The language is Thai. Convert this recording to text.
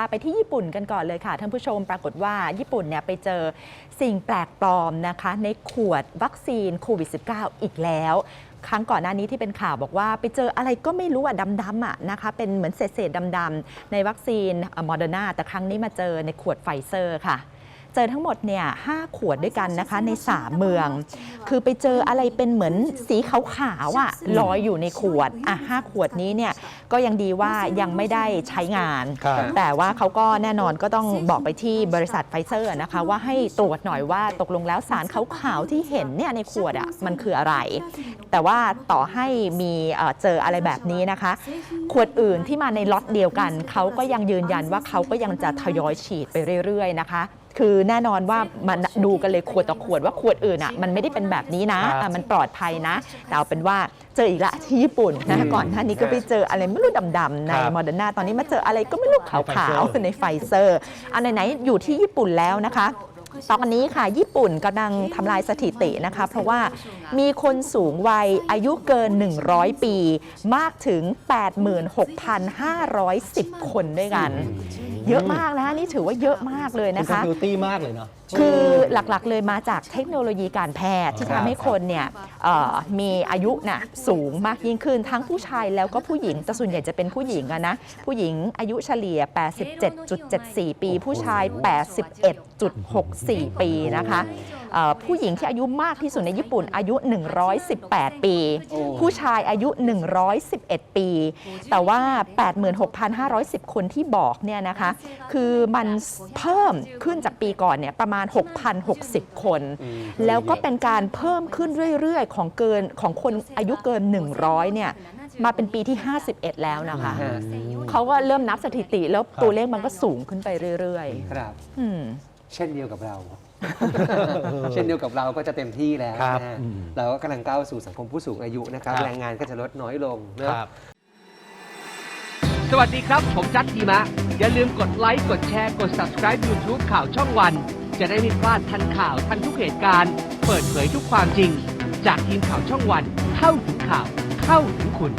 พาไปที่ญี่ปุ่นกันก่อนเลยค่ะท่านผู้ชมปรากฏว่าญี่ปุ่นเนี่ยไปเจอสิ่งแปลกปลอมนะคะ ในขวดวัคซีนโควิด -19 อีกแล้ว ครั้งก่อนหน้านี้ที่เป็นข่าวบอกว่าไปเจออะไรก็ไม่รู้อะดำๆอะนะคะ เป็นเหมือนเศษๆดำๆในวัคซีนโมเดอร์นาแต่ครั้งนี้มาเจอในขวดไฟเซอร์ค่ะ เจอทั้งหมดเนี่ยห้าขวดด้วยกันนะคะใน 3 เมือง คือไปเจออะไรเป็นเหมือนสีขาวๆอะลอยอยู่ในขวดอะห้าขวดนี้เนี่ยก็ยังดีว่ายังไม่ได้ใช้งาน ครับ แต่ว่าเขาก็แน่นอนก็ต้องบอกไปที่บริษัทไฟเซอร์นะคะ ว่าให้ตรวจหน่อยว่าตกลงแล้วสารขาวๆที่เห็นเนี่ยในขวดอะมันคืออะไร แต่ว่าต่อให้มีเอ่อเจออะไรแบบนี้นะคะ ขวดอื่นที่มาในล็อตเดียวกัน เขาก็ยังยืนยันว่าเขาก็ยังจะทยอยฉีดไปเรื่อยๆนะคะ คือแน่นอนว่ามันดูกันเลยขวดต่อขวดว่าขวดอื่นอะมันไม่ได้เป็นแบบนี้นะครับอะมันปลอดภัยนะ แต่เอาเป็นว่าเจออีกละที่ญี่ปุ่นนะอืมก่อนหน้านี้ก็ไปเจออะไรไม่รู้ดำๆในครับโมเดอร์นาตอนนี้มาเจออะไรก็ไม่รู้ขาวๆในไฟเซอร์อันไหนๆอยู่ที่ญี่ปุ่นแล้วนะคะ ตอนนี้ค่ะ ญี่ปุ่นกำลังทำลายสถิตินะคะ เพราะว่ามีคนสูงวัยอายุเกิน 100 ปี มากถึง 86,510 คนด้วยกัน เยอะมากนะคะนี่ถือว่าเยอะมากเลยนะนะคะคะ บิวตี้มากเลยเนาะ คือหลักๆเลยมาจากเทคโนโลยีการแพทย์ที่ครับทำให้คนเนี่ยเอ่อมีอายุน่ะสูงมากยิ่งขึ้นทั้งผู้ชายแล้วก็ผู้หญิงแต่ส่วนใหญ่จะเป็นผู้หญิงอะนะ ผู้หญิงอายุเฉลี่ย 87.74 ปี ผู้ชาย81.64 ปีนะคะเอ่อผู้หญิงที่อายุมากที่สุดในญี่ปุ่นอายุ 118 ปีโอ้ผู้ชายอายุ 111 ปี แต่ว่า 86,510 คนที่บอกเนี่ยนะคะคือมันเพิ่มขึ้นจากปีก่อนเนี่ยประมาณ 6,060 คนอืมแล้วก็เป็นการเพิ่มขึ้นเรื่อยๆ ของเกินของคนอายุเกิน 100 เนี่ยมาเป็นปีที่ 51 แล้วนะคะฮะเขาก็เริ่มนับสถิติแล้วตัวเลขมันก็สูงขึ้นไปเรื่อยครับๆอืม เช่นเดียวกับเรา เช่นเดียวกับเราก็จะเต็มที่แล้วครับนะฮะอืมเราก็กำลังก้าวสู่สังคมผู้สูงอายุนะครับ ครับ แรงงานก็จะลดน้อยลงคเนอะรับสวัสดีครับ ผมจัดทีมะ อย่าลืมกดไลค์ กดแชร์ กด subscribe YouTube ข่าวช่องวัน จะได้ไม่พลาดทันข่าวทันทุกเหตุการณ์ เปิดเผยทุกความจริง จากทีมข่าวช่องวัน เข้าถึงข่าว เข้าถึงคุณ